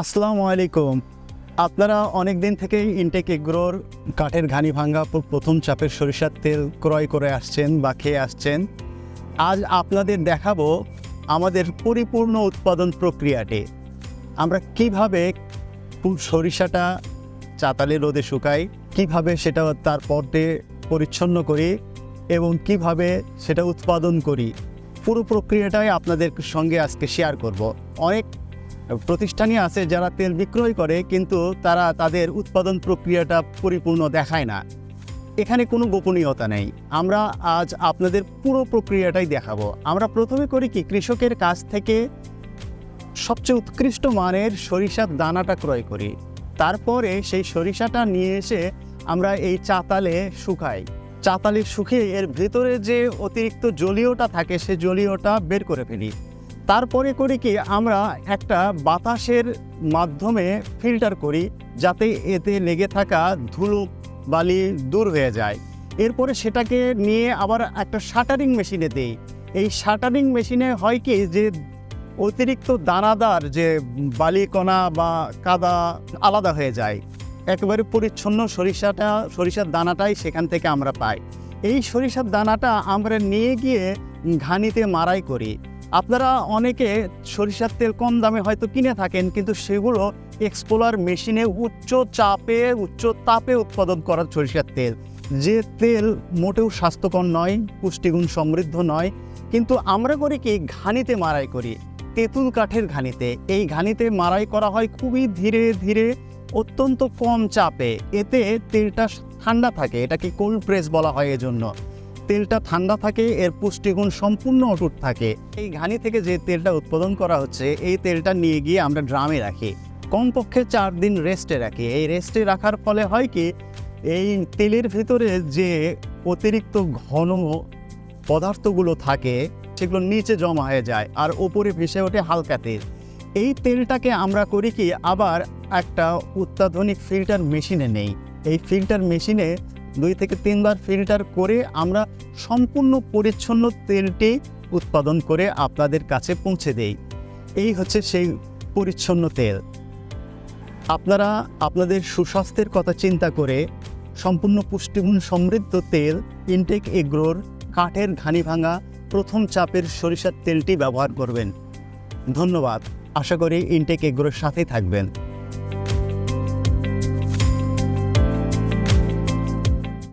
আসসালামু আলাইকুম। আপনারা অনেক দিন থেকেই ইনটেক এগ্রোর কাঠের ঘানি ভাঙ্গা প্রথম চাপের সরিষার তেল ক্রয় করে আসছেন বা খেয়ে আসছেন। আজ আপনাদের দেখাবো আমাদের পরিপূর্ণ উৎপাদন প্রক্রিয়াটি। আমরা কীভাবে সরিষাটা চাতালে রোদে শুকাই, কীভাবে সেটা তার পর্দে পরিচ্ছন্ন করি এবং কীভাবে সেটা উৎপাদন করি, পুরো প্রক্রিয়াটাই আপনাদের সঙ্গে আজকে শেয়ার করব। অনেক প্রতিষ্ঠানই আছে যারা তেল বিক্রয় করে, কিন্তু তারা তাদের উৎপাদন প্রক্রিয়াটা পরিপূর্ণ দেখায় না। এখানে কোনো গোপনীয়তা নেই। আমরা আজ আপনাদের পুরো প্রক্রিয়াটাই দেখাবো। আমরা প্রথমে করি কি, কৃষকের কাছ থেকে সবচেয়ে উৎকৃষ্ট মানের সরিষার দানাটা ক্রয় করি। তারপরে সেই সরিষাটা নিয়ে এসে আমরা এই চাতালে শুকাই। চাতালে শুকিয়ে এর ভেতরে যে অতিরিক্ত জলীয়টা থাকে, সে জলীয়টা বের করে ফেলি। তারপরে করি কি আমরা একটা বাতাসের মাধ্যমে ফিল্টার করি যাতে এতে লেগে থাকা ধুলো বালি দূর হয়ে যায়। এরপরে সেটাকে নিয়ে আবার একটা শাটারিং মেশিনে দেই। এই শাটারিং মেশিনে হয় কি যে অতিরিক্ত দানাদার যে বালিকণা বা কাদা আলাদা হয়ে যায়। একেবারে পরিচ্ছন্ন সরিষাটা, সরিষার দানাটাই সেখান থেকে আমরা পাই। এই সরিষার দানাটা আমরা নিয়ে গিয়ে ঘানিতে মারাই করি। আপনারা অনেকে সরিষার তেল কম দামে হয়তো কিনে থাকেন, কিন্তু সেগুলো এক্সপোলার মেশিনে উচ্চ চাপে, উচ্চ তাপে উৎপাদন করা সরিষার তেল। যে তেল মোটেও স্বাস্থ্যকর নয়, পুষ্টিগুণ সমৃদ্ধ নয়, কিন্তু আমরা করি কি, ঘানিতে মারাই করি। তেঁতুল কাঠের ঘানিতে। এই ঘানিতে মারাই করা হয় খুবই ধীরে ধীরে, অত্যন্ত কম চাপে। এতে তেলটা ঠান্ডা থাকে, এটাকে কোল্ড প্রেস বলা হয় এজন্য। তেলটা ঠান্ডা থাকে, এর পুষ্টিগুণ সম্পূর্ণ অটুট থাকে। এই ঘানি থেকে যে তেলটা উৎপাদন করা হচ্ছে, এই তেলটা নিয়ে গিয়ে আমরা ড্রামে রাখি। কমপক্ষে চার দিন রেস্টে রাখি। এই রেস্টে রাখার ফলে হয় কি, এই তেলের ভিতরে যে অতিরিক্ত ঘন পদার্থগুলো থাকে, সেগুলো নিচে জমা হয়ে যায় আর ওপরে ভেসে ওঠে হালকা তেল। এই তেলটাকে আমরা করি কি, আবার একটা অত্যাধুনিক ফিল্টার মেশিনে নেই। এই ফিল্টার মেশিনে দুই থেকে তিনবার ফিল্টার করে আমরা সম্পূর্ণ পরিচ্ছন্ন তেলটি উৎপাদন করে আপনাদের কাছে পৌঁছে দেই। এই হচ্ছে সেই পরিচ্ছন্ন তেল। আপনারা আপনাদের সুস্বাস্থ্যের কথা চিন্তা করে সম্পূর্ণ পুষ্টিগুণ সমৃদ্ধ তেল ইনটেক এগ্রোর কাঠের ঘানি ভাঙা প্রথম চাপের সরিষার তেলটি ব্যবহার করবেন। ধন্যবাদ। আশা করি ইনটেক এগ্রোর সাথেই থাকবেন।